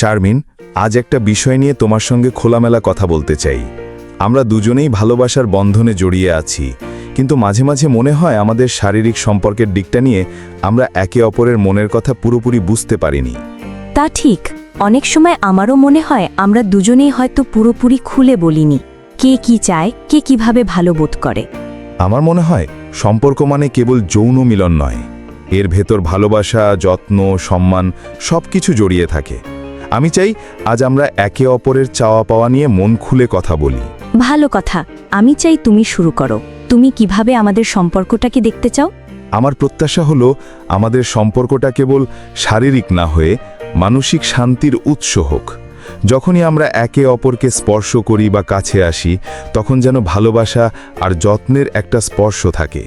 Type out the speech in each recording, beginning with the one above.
শারমিন আজ একটা বিষয় নিয়ে তোমার সঙ্গে খোলামেলা কথা বলতে চাই। আমরা দুজনেই ভালোবাসার বন্ধনে জড়িয়ে আছি কিন্তু মাঝে মাঝে মনে হয় আমাদের শারীরিক সম্পর্কের দিকটা নিয়ে আমরা একে অপরের মনের কথা পুরোপুরি বুঝতে পারিনি। তা ঠিক অনেক সময় আমারও মনে হয় আমরা দুজনেই হয়তো পুরোপুরি খুলে বলিনি কে কি চায় কে কীভাবে ভালো বোধ করে। আমার মনে হয় সম্পর্ক মানে কেবল যৌন মিলন নয় এর ভেতর ভালোবাসা যত্ন সম্মান সব কিছু জড়িয়ে থাকে। আমি চাই আজ আমরা একে অপরের চাওয়া পাওয়া নিয়ে মন খুলে কথা বলি। ভালো কথা। আমি চাই তুমি শুরু করো। তুমি কীভাবে আমাদের সম্পর্কটাকে দেখতে চাও? আমার প্রত্যাশা হলো আমাদের সম্পর্কটা কেবল শারীরিক না হয়ে মানসিক শান্তির উৎস হোক। যখনই আমরা একে অপরকে স্পর্শ করি বা কাছে আসি তখন যেন ভালোবাসা আর যত্নের একটা স্পর্শ থাকে।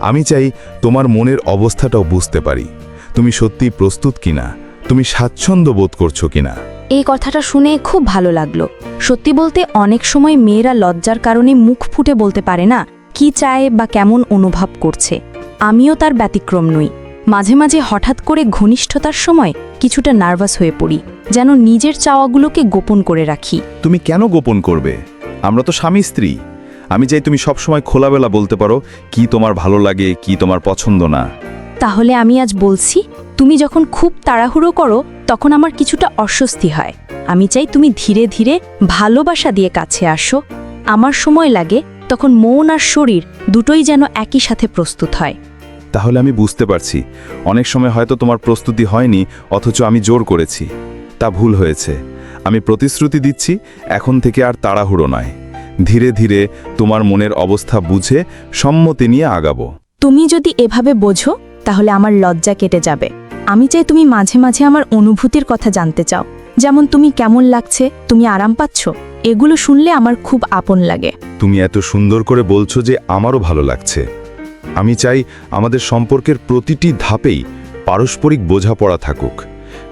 আমি চাই তোমার মনের অবস্থাটাও বুঝতে পারি। তুমি সত্যি প্রস্তুত কিনা? তুমি স্বাচ্ছন্দ্য বোধ করছ কিনা? এই কথাটা শুনে খুব ভালো লাগল। সত্যি বলতে অনেক সময় মেয়েরা লজ্জার কারণে মুখ ফুটে বলতে পারে না কি চায় বা কেমন অনুভব করছে। আমিও তার ব্যতিক্রম নই। মাঝে মাঝে হঠাৎ করে ঘনিষ্ঠতার সময় কিছুটা নার্ভাস হয়ে পড়ি যেন নিজের চাওয়াগুলোকে গোপন করে রাখি। তুমি কেন গোপন করবে? আমরা তো স্বামী স্ত্রী। আমি চাই তুমি সবসময় খোলাবেলা বলতে পারো কি তোমার ভালো লাগে কি তোমার পছন্দ না। তাহলে আমি আজ বলছি তুমি যখন খুব তাড়াহুড়ো করো তখন আমার কিছুটা অস্বস্তি হয়। আমি চাই তুমি ধীরে ধীরে ভালোবাসা দিয়ে কাছে আসো। আমার সময় লাগে তখন মন আর শরীর দুটোই যেন একই সাথে প্রস্তুত হয়। তাহলে আমি বুঝতে পারছি। অনেক সময় হয়তো তোমার প্রস্তুতি হয়নি অথচ আমি জোর করেছি। তা ভুল হয়েছে। আমি প্রতিশ্রুতি দিচ্ছি এখন থেকে আর তাড়াহুড়ো নয়। ধীরে ধীরে তোমার মনের অবস্থা বুঝে সম্মতি নিয়ে আগাবো। তুমি যদি এভাবে বোঝো তাহলে আমার লজ্জা কেটে যাবে। আমি চাই তুমি মাঝে মাঝে আমার অনুভূতির কথা জানতে চাও। যেমন তুমি কেমন লাগছে তুমি আরাম পাচ্ছ? এগুলো শুনলে আমার খুব আপন লাগে। তুমি এত সুন্দর করে বলছো যে আমারও ভালো লাগছে। আমি চাই আমাদের সম্পর্কের প্রতিটি ধাপেই পারস্পরিক বোঝাপড়া থাকুক।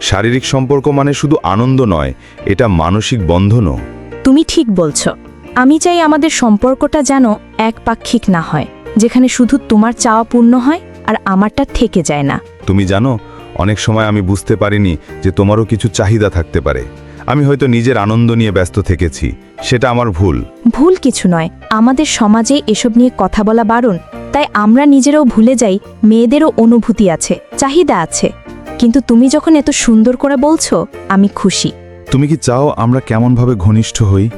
শারীরিক সম্পর্ক মানে শুধু আনন্দ নয় এটা মানসিক বন্ধনও। তুমি ঠিক বলছ। আমি চাই আমাদের সম্পর্কটা যেন একপাক্ষিক না হয় যেখানে শুধু তোমার চাওয়া পূর্ণ হয় আর আমারটা থেকে যায় না। তুমি জানো অনেক সময় আমি বুঝতে পারিনি যে তোমারও কিছু চাহিদা থাকতে পারে। আমি হয়তো নিজের আনন্দ নিয়ে ব্যস্ত থেকেছি সেটা আমার ভুল। ভুল কিছু নয় আমাদের সমাজে এসব নিয়ে কথা বলা বারণ তাই আমরা নিজেরাও ভুলে যাই মেয়েদেরও অনুভূতি আছে চাহিদা আছে। কিন্তু তুমি যখন এত সুন্দর করে বলছো আমি খুশি। তুমি কি চাও আমরা কেমনভাবে ঘনিষ্ঠ হই?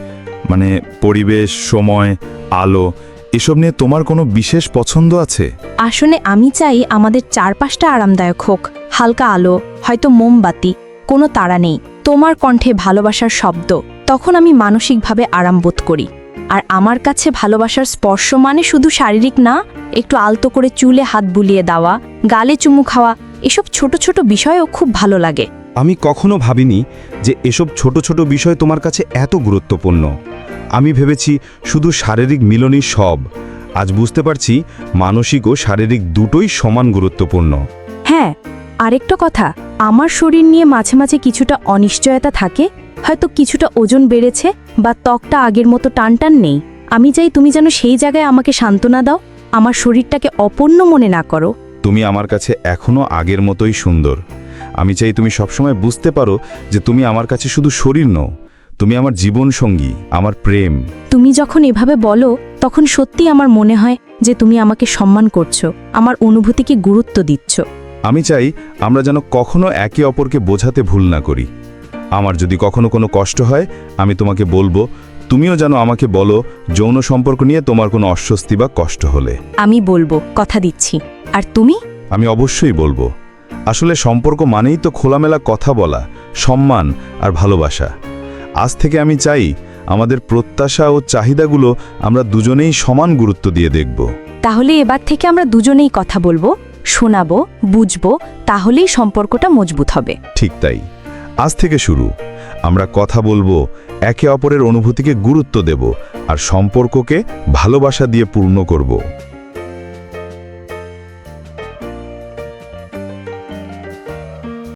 মানে পরিবেশ সময় আলো এসব নিয়ে তোমার কোনো বিশেষ পছন্দ আছে? আসলে আমি চাই আমাদের চারপাশটা আরামদায়ক হোক হালকা আলো হয়তো মোমবাতি কোনো তাড়া নেই। তোমার কণ্ঠে ভালোবাসার শব্দ তখন আমি মানসিকভাবে আরাম বোধ করি। আর আমার কাছে ভালোবাসার স্পর্শ মানে শুধু শারীরিক না একটু আলতো করে চুলে হাত বুলিয়ে দেওয়া গালে চুমু খাওয়া এসব ছোট ছোট বিষয়ও খুব ভালো লাগে। আমি কখনো ভাবিনি যে এসব ছোট ছোট বিষয় তোমার কাছে এত গুরুত্বপূর্ণ। আমি ভেবেছি শুধু শারীরিক মিলনই সব। আজ বুঝতে পারছি মানসিক ও শারীরিক দুটোই সমান গুরুত্বপূর্ণ। হ্যাঁ আরেকটা কথা আমার শরীর নিয়ে মাঝে মাঝে কিছুটা অনিশ্চয়তা থাকে হয়তো কিছুটা ওজন বেড়েছে বা ত্বকটা আগের মতো টানটান নেই। আমি চাই তুমি যেন সেই জায়গায় আমাকে সান্ত্বনা দাও আমার শরীরটাকে অপূর্ণ মনে না করো। তুমি আমার কাছে এখনও আগের মতোই সুন্দর। আমি চাই তুমি সবসময় বুঝতে পারো যে তুমি আমার কাছে শুধু শরীর নও তুমি আমার জীবন সঙ্গী আমার প্রেম। তুমি যখন এভাবে বলো তখন সত্যি আমার মনে হয় যে তুমি আমাকে সম্মান করছ আমার অনুভূতিকে গুরুত্ব দিচ্ছ। আমি চাই আমরা যেন কখনো একে অপরকে বোঝাতে ভুল না করি। আমার যদি কখনো কোনো কষ্ট হয় আমি তোমাকে বলব তুমিও যেন আমাকে বলো যৌন সম্পর্ক নিয়ে তোমার কোনো অস্বস্তি বা কষ্ট হলে। আমি বলব কথা দিচ্ছি। আর তুমি? আমি অবশ্যই বলব। আসলে সম্পর্ক মানেই তো খোলামেলা কথা বলা সম্মান আর ভালোবাসা। আজ থেকে আমি চাই আমাদের প্রত্যাশা ও চাহিদাগুলো আমরা দুজনেই সমান গুরুত্ব দিয়ে দেখব। তাহলে এবার থেকে আমরা দুজনেই কথা বলব শোনাবো বুঝব তাহলেই সম্পর্কটা মজবুত হবে। ঠিক তাই। আজ থেকে শুরু। আমরা কথা বলব একে অপরের অনুভূতিকে গুরুত্ব দেব আর সম্পর্ককে ভালোবাসা দিয়ে পূর্ণ করব।